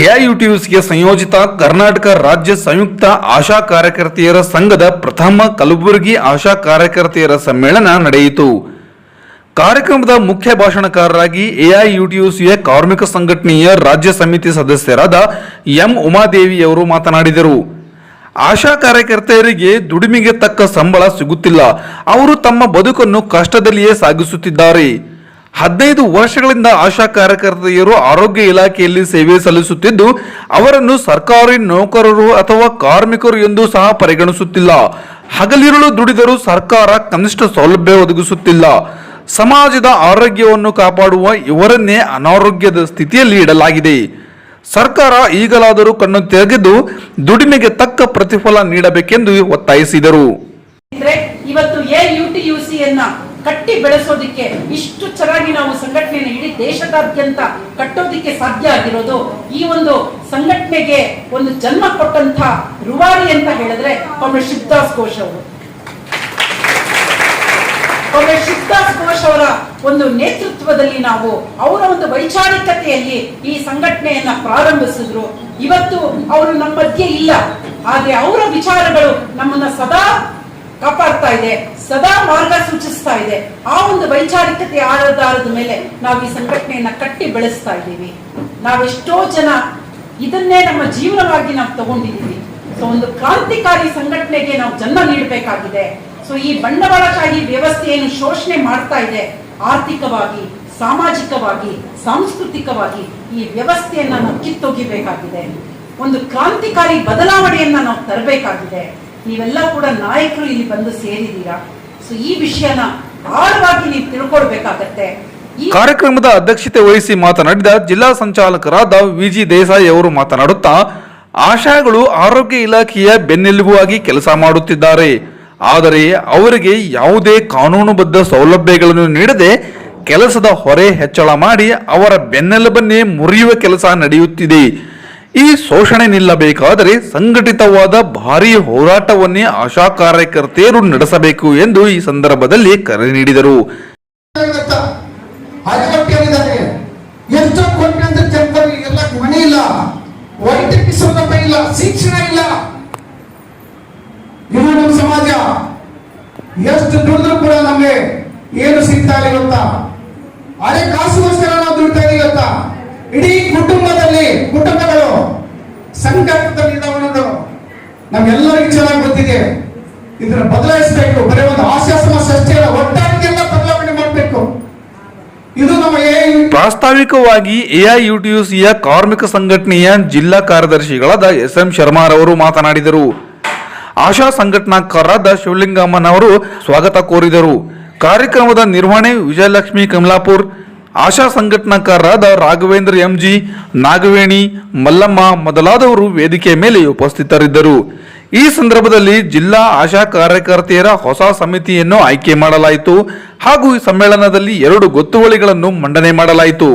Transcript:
ಎಐಯುಟಿಯುಸಿಗೆ ಸಂಯೋಜಿತ ಕರ್ನಾಟಕ ರಾಜ್ಯ ಸಂಯುಕ್ತ ಆಶಾ ಕಾರ್ಯಕರ್ತೆಯರ ಸಂಘದ ಪ್ರಥಮ ಕಲಬುರಗಿ ಆಶಾ ಕಾರ್ಯಕರ್ತೆಯರ ಸಮ್ಮೇಳನ ನಡೆಯಿತು. ಕಾರ್ಯಕ್ರಮದ ಮುಖ್ಯ ಭಾಷಣಕಾರರಾಗಿ ಎಐಯುಟಿಯುಸಿಯ ಕಾರ್ಮಿಕ ಸಂಘಟನೆಯ ರಾಜ್ಯ ಸಮಿತಿ ಸದಸ್ಯರಾದ ಎಂ ಉಮಾದೇವಿಯವರು ಮಾತನಾಡಿದರು. ಆಶಾ ಕಾರ್ಯಕರ್ತೆಯರಿಗೆ ದುಡಿಮೆಗೆ ತಕ್ಕ ಸಂಬಳ ಸಿಗುತ್ತಿಲ್ಲ. ಅವರು ತಮ್ಮ ಬದುಕನ್ನು ಕಷ್ಟದಲ್ಲಿಯೇ ಸಾಗಿಸುತ್ತಿದ್ದಾರೆ. ಹದಿನೈದು ವರ್ಷಗಳಿಂದ ಆಶಾ ಕಾರ್ಯಕರ್ತೆಯರು ಆರೋಗ್ಯ ಇಲಾಖೆಯಲ್ಲಿ ಸೇವೆ ಸಲ್ಲಿಸುತ್ತಿದ್ದು, ಅವರನ್ನು ಸರ್ಕಾರಿ ನೌಕರರು ಅಥವಾ ಕಾರ್ಮಿಕರು ಎಂದು ಸಹ ಪರಿಗಣಿಸುತ್ತಿಲ್ಲ. ಹಗಲಿರುಳು ದುಡಿದರೂ ಸರ್ಕಾರ ಕನಿಷ್ಠ ಸೌಲಭ್ಯ ಒದಗಿಸುತ್ತಿಲ್ಲ. ಸಮಾಜದ ಆರೋಗ್ಯವನ್ನು ಕಾಪಾಡುವ ಇವರನ್ನೇ ಅನಾರೋಗ್ಯದ ಸ್ಥಿತಿಯಲ್ಲಿ ಇಡಲಾಗಿದೆ. ಸರ್ಕಾರ ಈಗಲಾದರೂ ಕಣ್ಣು ತೆಗೆದು ದುಡಿಮೆಗೆ ತಕ್ಕ ಪ್ರತಿಫಲ ನೀಡಬೇಕೆಂದು ಒತ್ತಾಯಿಸಿದರು. ಕಟ್ಟಿ ಬೆಳೆಸೋದಿಕ್ಕೆ ಇಷ್ಟು ಚೆನ್ನಾಗಿ ನಾವು ಸಂಘಟನೆಯನ್ನು ಇಡೀ ದೇಶದಾದ್ಯಂತ ಕಟ್ಟೋದಿಕ್ಕೆ ಸಾಧ್ಯ ಆಗಿರೋದು, ಈ ಒಂದು ಸಂಘಟನೆಗೆ ಒಂದು ಜನ್ಮ ಕೊಟ್ಟಂತ ರುವಾರಿ ಅಂತ ಹೇಳಿದ್ರೆ ಒಬ್ಬ ಶಿವದಾಸ್ ಘೋಷ್ ಅವರು. ಒಬ್ಬ ಶಿವದಾಸ್ ಘೋಷ್ ಅವರ ಒಂದು ನೇತೃತ್ವದಲ್ಲಿ ನಾವು ಅವರ ಒಂದು ವೈಚಾರಿಕತೆಯಲ್ಲಿ ಈ ಸಂಘಟನೆಯನ್ನ ಪ್ರಾರಂಭಿಸಿದ್ರು. ಇವತ್ತು ಅವರು ನಮ್ಮ ಮಧ್ಯೆ ಇಲ್ಲ, ಆದ್ರೆ ಅವರ ವಿಚಾರಗಳು ನಮ್ಮನ್ನ ಸದಾ ಕಾಪಾಡ್ತಾ ಇದೆ, ಸದಾ ಮಾರ್ಗ ಸೂಚಿಸ್ತಾ ಇದೆ. ಆ ಒಂದು ವೈಚಾರಿಕತೆ ಆಧಾರದ ಮೇಲೆ ನಾವು ಈ ಸಂಘಟನೆಯನ್ನ ಕಟ್ಟಿ ಬೆಳೆಸ್ತಾ ಇದ್ದೀವಿ. ನಾವೆಷ್ಟೋ ಜನ ಇದನ್ನೇ ನಮ್ಮ ಜೀವನವಾಗಿ ನಾವು ತಗೊಂಡಿದ್ದೀವಿ. ಸೊ ಒಂದು ಕ್ರಾಂತಿಕಾರಿ ಸಂಘಟನೆಗೆ ನಾವು ಜನ್ಮ ನೀಡಬೇಕಾಗಿದೆ. ಸೊ ಈ ಬಂಡವಾಳಶಾಹಿ ವ್ಯವಸ್ಥೆಯನ್ನು ಶೋಷಣೆ ಮಾಡ್ತಾ ಇದೆ. ಆರ್ಥಿಕವಾಗಿ, ಸಾಮಾಜಿಕವಾಗಿ, ಸಾಂಸ್ಕೃತಿಕವಾಗಿ ಈ ವ್ಯವಸ್ಥೆಯನ್ನ ನಾವು ಕಿತ್ತೊಗಿಬೇಕಾಗಿದೆ. ಒಂದು ಕ್ರಾಂತಿಕಾರಿ ಬದಲಾವಣೆಯನ್ನ ನಾವು ತರಬೇಕಾಗಿದೆ. ನೀವೆಲ್ಲ ಕೂಡ ನಾಯಕರು ಇಲ್ಲಿ ಬಂದು ಸೇರಿದ್ದೀರಾ? ಸೊ ಈ ವಿಷಯನ ಆಳವಾಗಿ ನೀವು ತಿಳ್ಕೊಳ್ಬೇಕಾಗತ್ತೆ. ಕಾರ್ಯಕ್ರಮದ ಅಧ್ಯಕ್ಷತೆ ವಹಿಸಿ ಮಾತನಾಡಿದ ಜಿಲ್ಲಾ ಸಂಚಾಲಕರಾದ ವಿಜಿ ದೇಸಾಯಿ ಅವರು ಮಾತನಾಡುತ್ತಾ ಆಶಾಗಳು ಆರೋಗ್ಯ ಇಲಾಖೆಯ ಬೆನ್ನೆಲುಬಾಗಿ ಕೆಲಸ ಮಾಡುತ್ತಿದ್ದಾರೆ. ಆದರೆ ಅವರಿಗೆ ಯಾವುದೇ ಕಾನೂನುಬದ್ಧ ಸೌಲಭ್ಯಗಳನ್ನು ನೀಡದೆ ಕೆಲಸದ ಹೊರೆ ಹೆಚ್ಚಳ ಮಾಡಿ ಅವರ ಬೆನ್ನೆಲುಬನ್ನೇ ಮುರಿಯುವ ಕೆಲಸ ನಡೆಯುತ್ತಿದೆ. ಈ ಶೋಷಣೆ ನಿಲ್ಲಬೇಕಾದರೆ ಸಂಘಟಿತವಾದ ಭಾರೀ ಹೋರಾಟವನ್ನೇ ಆಶಾ ಕಾರ್ಯಕರ್ತೆಯರು ನಡೆಸಬೇಕು ಎಂದು ಈ ಸಂದರ್ಭದಲ್ಲಿ ಕರೆ ನೀಡಿದರು. ಇಡೀ ಕುಟುಂಬದಲ್ಲಿ ಗೊತ್ತಿದೆ ಇದನ್ನ ಬದಲಾಯಿಸಬೇಕು. ಬರೀ ಒಂದು ಹಾಸ್ಯ ಸಮಸ್ಯೆ ಅಷ್ಟೇ ಅಲ್ಲ ಒಟ್ಟಾಗಿಲ್ಲ ಬದಲಾವಣೆ ಮಾಡಬೇಕು. ಇದು ಪ್ರಾಸ್ತಾವಿಕವಾಗಿ ಎಐಯುಟಿಯುಸಿಯ ಕಾರ್ಮಿಕ ಸಂಘಟನೆಯ ಜಿಲ್ಲಾ ಕಾರ್ಯದರ್ಶಿಗಳಾದ ಎಸ್ ಎಂ ಶರ್ಮಾರವರು ಮಾತನಾಡಿದರು. ಆಶಾ ಸಂಘಟನಾಕಾರರಾದ ಶಿವಲಿಂಗಮ್ಮನವರು ಸ್ವಾಗತ ಕೋರಿದರು. ಕಾರ್ಯಕ್ರಮದ ನಿರ್ವಹಣೆ ವಿಜಯಲಕ್ಷ್ಮಿ ಕಮಲಾಪುರ್, ಆಶಾ ಸಂಘಟನಾಕಾರರಾದ ರಾಘವೇಂದ್ರ ಎಂಜಿ, ನಾಗವೇಣಿ, ಮಲ್ಲಮ್ಮ ಮೊದಲಾದವರು ವೇದಿಕೆ ಮೇಲೆ ಉಪಸ್ಥಿತರಿದ್ದರು. ಈ ಸಂದರ್ಭದಲ್ಲಿ ಜಿಲ್ಲಾ ಆಶಾ ಕಾರ್ಯಕರ್ತೆಯರ ಹೊಸ ಸಮಿತಿಯನ್ನು ಆಯ್ಕೆ ಮಾಡಲಾಯಿತು ಹಾಗೂ ಈ ಸಮ್ಮೇಳನದಲ್ಲಿ ಎರಡು ಗೊತ್ತುವಳಿಗಳನ್ನು ಮಂಡನೆ ಮಾಡಲಾಯಿತು.